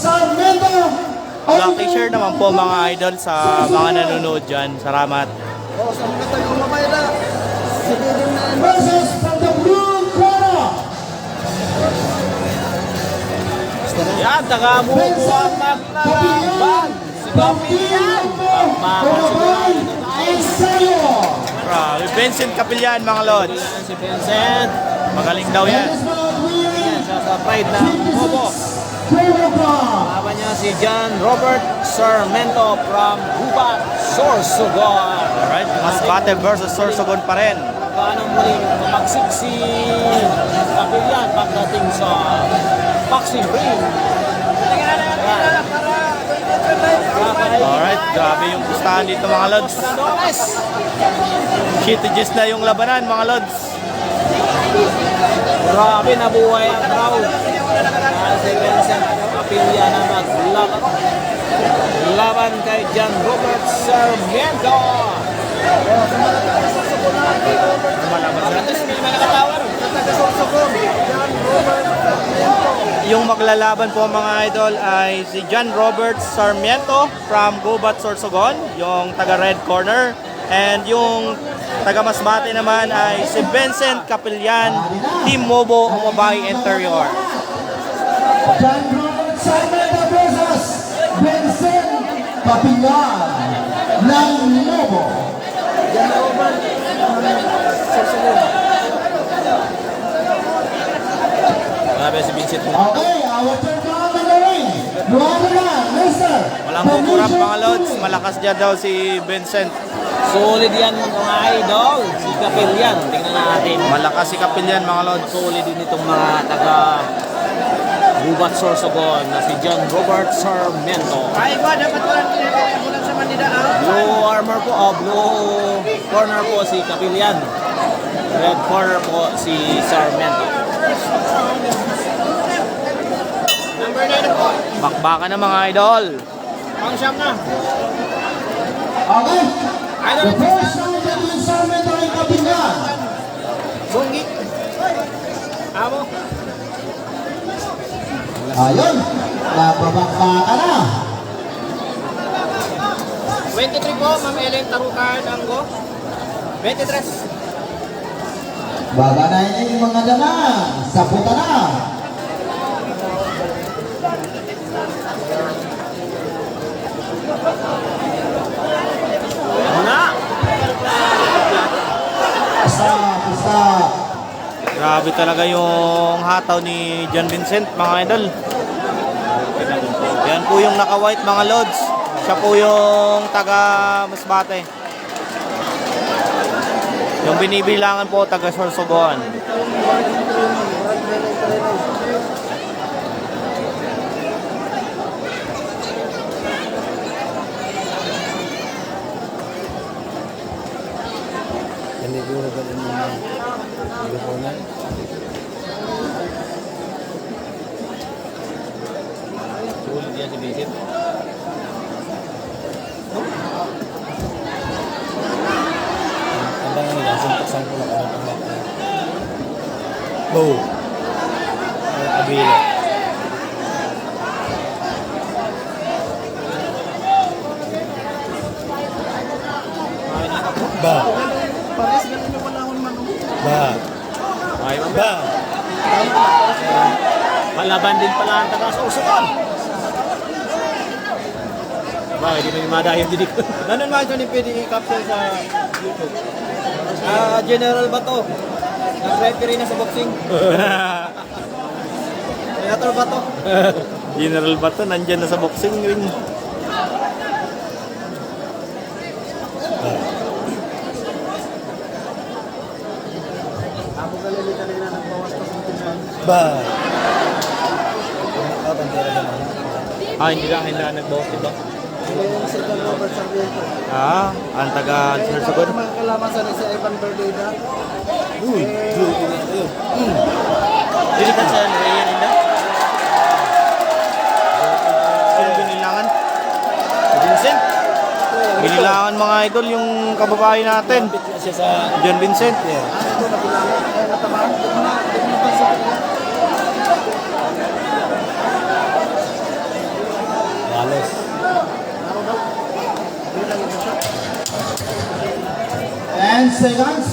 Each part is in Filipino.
Sarmento. Lucky share naman po mga idol sa mga nanonood dyan. Salamat. Oh, sa mga tayo mamaya na. Sige din na. Versus blue corner. Yan, taga mo po ang maglalaban. Si Kapilyan. Kababayan, Excelio. Grabe, Vincent Kapilyan mga lods. Si Vincent. Magaling daw yan. Siya sa pride ng Bobo. Laban niya si John Robert Sarmento from Gubat, Sorsogon. Alright, Masbate versus Sorsogon pa rin. Paano muling magsik si Kapilyan pagdating sa boxing ring. Alright, grabe yung pustahan dito mga lods. Shitages na yung labanan mga lods. Grabe nabuhay ang crowd. Kapilyan ang maglaban. Laban kay John Robert Sarmiento. Yung maglalaban po mga idol ay si John Robert Sarmiento from Gubat, Sorsogon, yung taga red corner. And yung taga Masbate naman ay si Vincent Capillan, Team Mobo, Umabay Interior. John Robert Sarmento versus Vincent Papilan ng Novo. Grabe si Vincent. Okay, our turn count on the ring. Na, mister. Walang kukurap mga lods. Malakas dyan daw si Vincent. Solid yan mga idol. Si Kapilyan. Tingnan natin. Malakas si Capillan mga lods. Solid din itong mga taga Gubat Sorsogon na si John Robert Sarmiento. Ay, ba, dapat walang kinakabulan sa Manila. ah. Blue armor po, oh, blue corner po si Kapilyan. Red corner po si Sarmiento. Number 9 po. Bakbaka na mga idol. Pang siyam na. Okay. The first round between Sarmento and Kapilan. Bungi. Amo. Ayun, nababakbaka na. 23 po, Ma'am Ellen Tarukan Anggo. 23. Baga na yung mga dala. Saputa na. Na! Stop, stop. Grabe talaga yung hataw ni John Vincent mga idol. Yan po yung naka-white mga lods. Siya po yung taga Masbate. Yung binibilangan po taga Sorsogon. Solid yan si Vincent. Ang nila, suntok-sang ko lang ang mga Oh. Abila. Ba. Pares ganun yung panahon man. oh. Ba. Ayaw ba? Palaban din pala ang taga-susukan. Bakit di mo yung madayo din dito? Ganun man ito ni pwede i-capture sa YouTube. Ah, General Bato. Nag-referee na sa boxing. Senator Bato. General Bato nandyan na sa boxing ring. Talaga na nagbawas pa sa. Ba. Ah, hindi na, hindi na nagbawas, diba? Yung si John Robert Sarmiento. Ah, ang taga Sorsogon. Ano mga kalaman sa si Ivan Berdeda? Uy, uy, uy. Dili ka sa Raya nila? Sino binilangan? Vincent. Binilangan mga idol yung kababae natin. John Vincent. Ano ito na bilangan? Ay, natamaan. Di mo na, di mo na pansin. Seconds.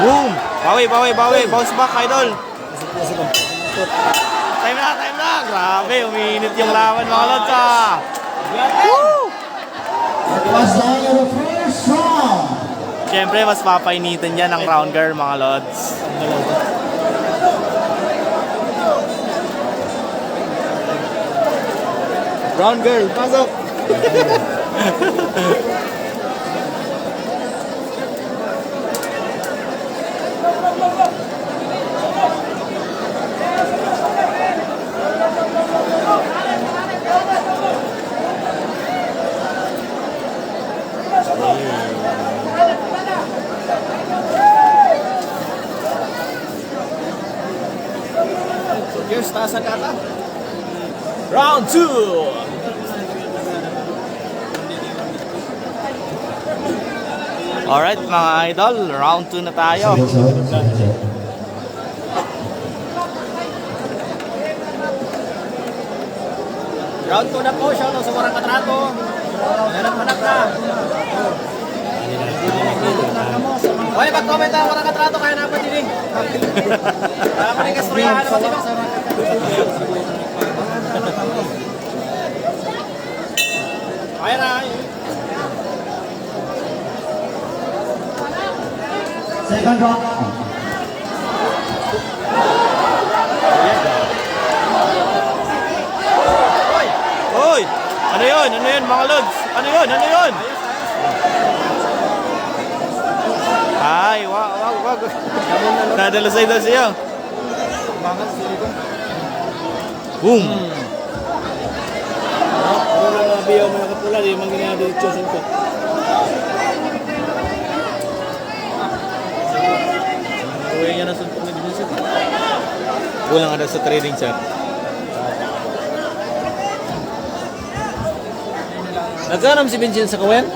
Boom! Bawi, bawi, bawi. Bounce back, idol. Time na, time na. Grabe, umiinit yung laban mga lods ah. Woo! That was the end of the first round. Siyempre, mas papainitin yan ang round girl mga lods. Brown girl, pasok! Cheers, taasan ka ata. Round 2! Alright mga idol, round 2 na tayo. Round 2 na po, shoutout sa Warang Katrato. Hanap-hanap na. Hoy, mag-comment ang Warang Katrato, kaya naman din eh. Wala ko rin kastoryahan naman dito. Kaya na. Second round. Hoy! Ano yun? Ano yun mga lods? Ano yun? Ano yun? Ay, wag, wag, wag. Nadala sa ito siya. Boom! Ano lang nabiyaw mo nakapula, di man ginagawa dito sa Uwi niya na suntok na dito siya. Kulang ka daw sa trading, sir. Nagkaram si Vincent sa kawen?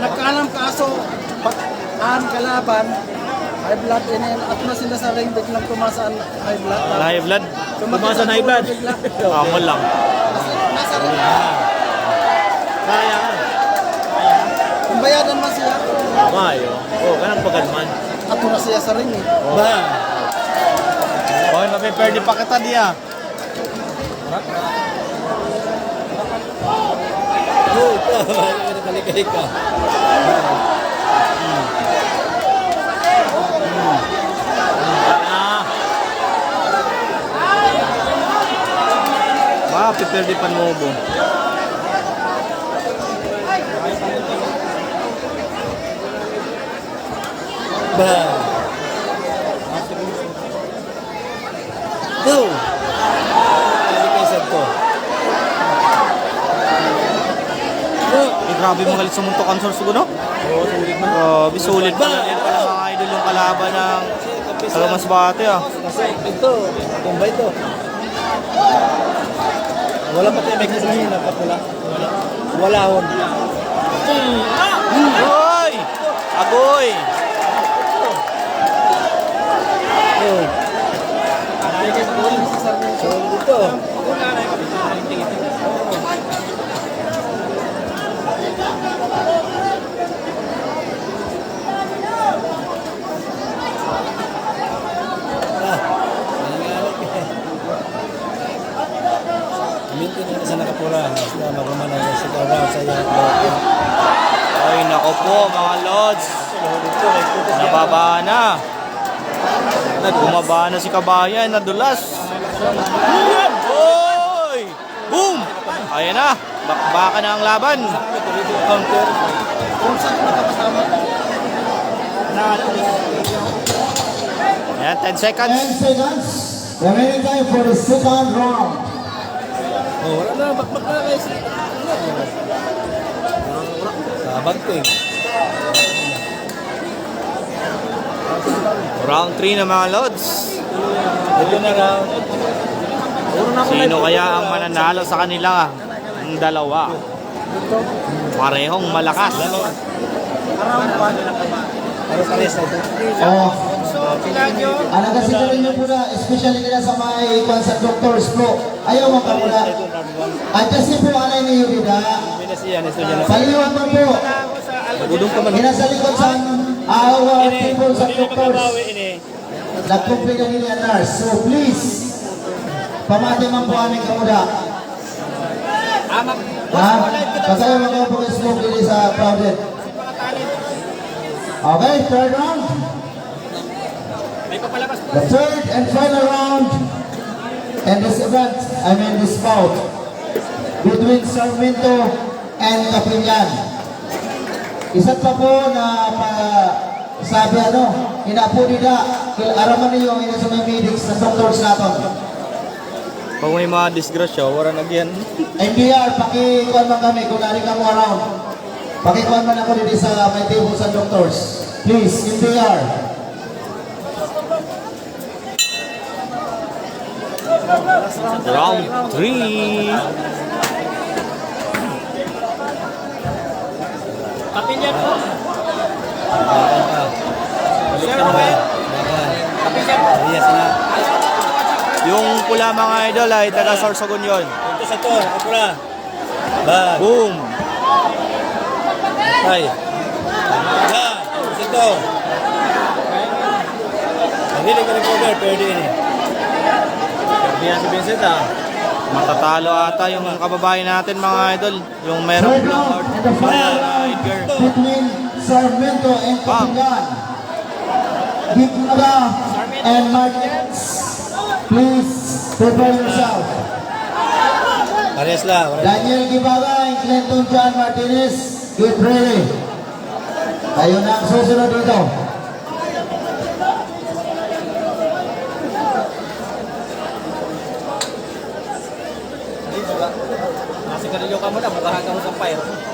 Nagkaalam kaso, pag-aan kalaban, high blood in at na sila sa ring, biglang tumasa ang high blood. High blood. Tumasa na high blood. Amo lang. Nasa ring. Kaya ka. Kung man siya, Mayo. Oh, kanang pagadman. Ato na siya sa ring eh. Ba? Hoy, mapiperde pa kita diya. Oh. Nakalik ka. Ah, bo. ba? Go! Nakalik ka isa to. Eh, grabe mga galit sa muntok answer siguro. Oo, sulit man. Grabe, sulit pa yan pala mga idol yung kalaban ng Talamasbate ah. Kasi ito, kumbay ito. Wala pa tayo may kasi nakapula. Wala. Wala hon. Hoy! Agoy! Oh. So, ito. Mintin na sa nakapura. Basta magumana na iyo. Ay, nako po mga lods. Nababa na. Bumaba na si Kabayan, nadulas. Hoy! Boom! Ayan na, bakbaka na ang laban. Counter. Ayan, 10 seconds. 10 seconds. Remaining time for the second round. Oh, wala na. Bakbak na guys. Sabag to eh. Round 3 na mga lods. Ito na round. Na Sino na- kaya ang mananalo sa kanila? Ang dalawa. Parehong malakas. Oh. Ano kasi gawin niyo muna, especially nila sa mga ikon sa Doctor's Pro. Ayaw mo ka muna. At kasi po alay ni Yurida. Paliwan mo po. Inasa likod sa our people sa doctors. ini. Nagkumpli na nila nurse. So please, pamati man po aming kamuda. Ha? Pagkayo mga po smoke dili sa crowded. Okay, third round. The third and final round in this event, I mean this bout, between Sarmiento and Capillan. Isa pa po na pa, sabi ano, inapo nila, araman niyo ina sa mga meetings sa doctors naton. Pag may mga disgrasya, wala na yan. NBR, pakikuan man kami kung nari ka mo around. Pakikuan man ako dito sa may table sa doctors. Please, NBR. Round 3. Kapilyan po. Sir po. Yes na. Yung pula mga idol ay taga Sorsogon yun. Ito sa to, kapula. Bag. Boom! Ay. Ba. Ito. Hindi ka recover, pwede ini. Kaya si Vincent ah. Matatalo ata yung kababayan natin mga idol. Yung meron Third round round between Sarmiento and Capillan. Gignaga and Martins. Please, prepare yourself. Pares lang. Daniel Gibaga and Clinton John Martinez, get ready. Kayo na ang susunod dito. Nasi kanilyo ka muna, bukahan ka mo sa fire.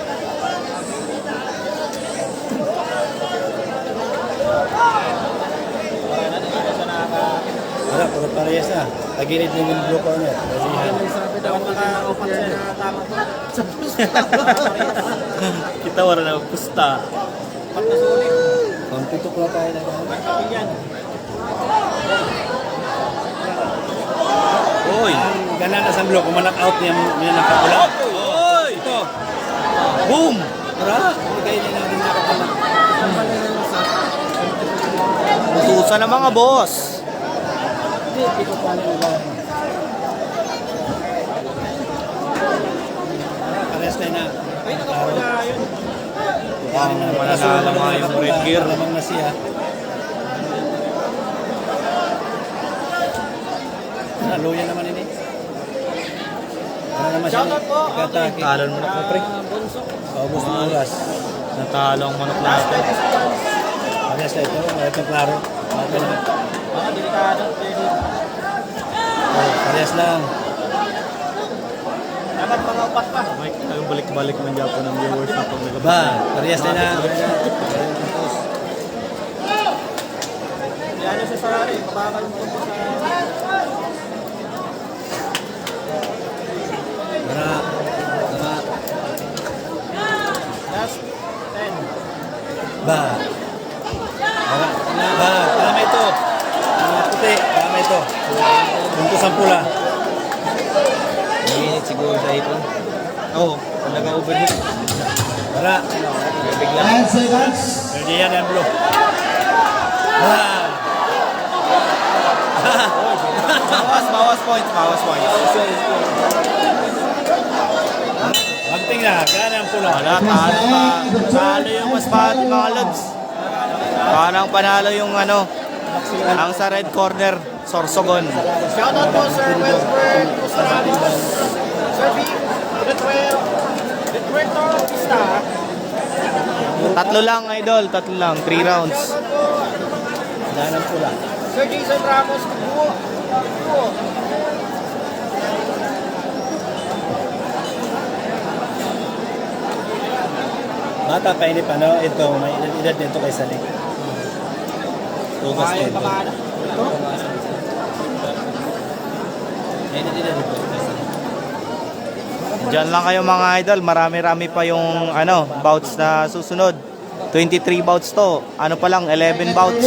Parehas na. Tagilid ng yung blue corner. Dapat naka-open siya na tama to. Kita wala na pusta. Pampitok na tayo na yan. Uy! Gana na sa blue, kung manak-out niya, niya nakapula. Uy! Ito. Boom! Tara, kayo na natin nakapula. Utusan ng mga boss. Pares tayo na. Ay, nakapula yun. Ang mananalo mga yung red gear. Lamang na siya. Naluya naman ini. Ano naman siya? Katake. Talon mo na po, pre. Paubos ng oras. Natalo ang manok natin. Pares tayo ito. Ito klaro. Okay na. Mga delikado. Oh, Pares lang. Dapat mga upat pa. Mike, ang balik-balik man Japon ng viewers na pag nagabas. Ba, parehas tayo na. Yan yung sa. Mababal mo po sa... Para, para, Last 10. ba. Ba, tama ito. Puti, tama ito. Puntos ang pula. Minit siguro sa ipon. Oo, talaga overheat. Para, bigla. 9 seconds. Pwede yan ang blue. Ba. Bawas, bawas points, bawas points. Magting na, gana ang pula. Wala, talo pa. Talo yung mas pati mga lods. Parang panalo yung ano, ang sa red corner, Sorsogon. Shoutout po Sir Wilfred Cusaramos. Sir V. Detuel. Detuerto Pista. Tatlo lang, idol. Tatlo lang. Three rounds. Shoutout po. Gana ang pula. Sir Jason Ramos. Kubo. Kubo. Bata pa ini pa, no? Ito, may edad nito kay Salik. Tugas nito kay Salik. Diyan lang kayo mga idol. Marami-rami pa yung ano, bouts na susunod. 23 bouts to. Ano pa lang, 11 bouts.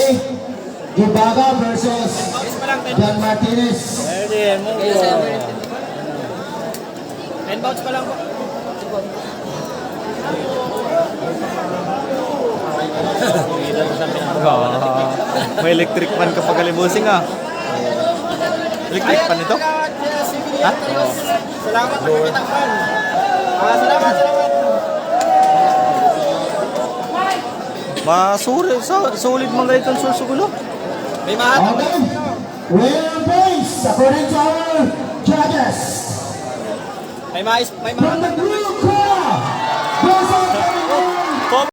Gibaga versus John Martinez. Pwede, mo. 10 bouts pa lang po. Ah, may electric fan ka pagalimusing ah. Electric fan ito? Ha? Salamat, nakikita ka. Ah, salamat, salamat. Masuri, sa, solid mga itong sursugulo. May mahatag. Okay. Winner and praise according to our judges. May mais, may From the blue corner, goes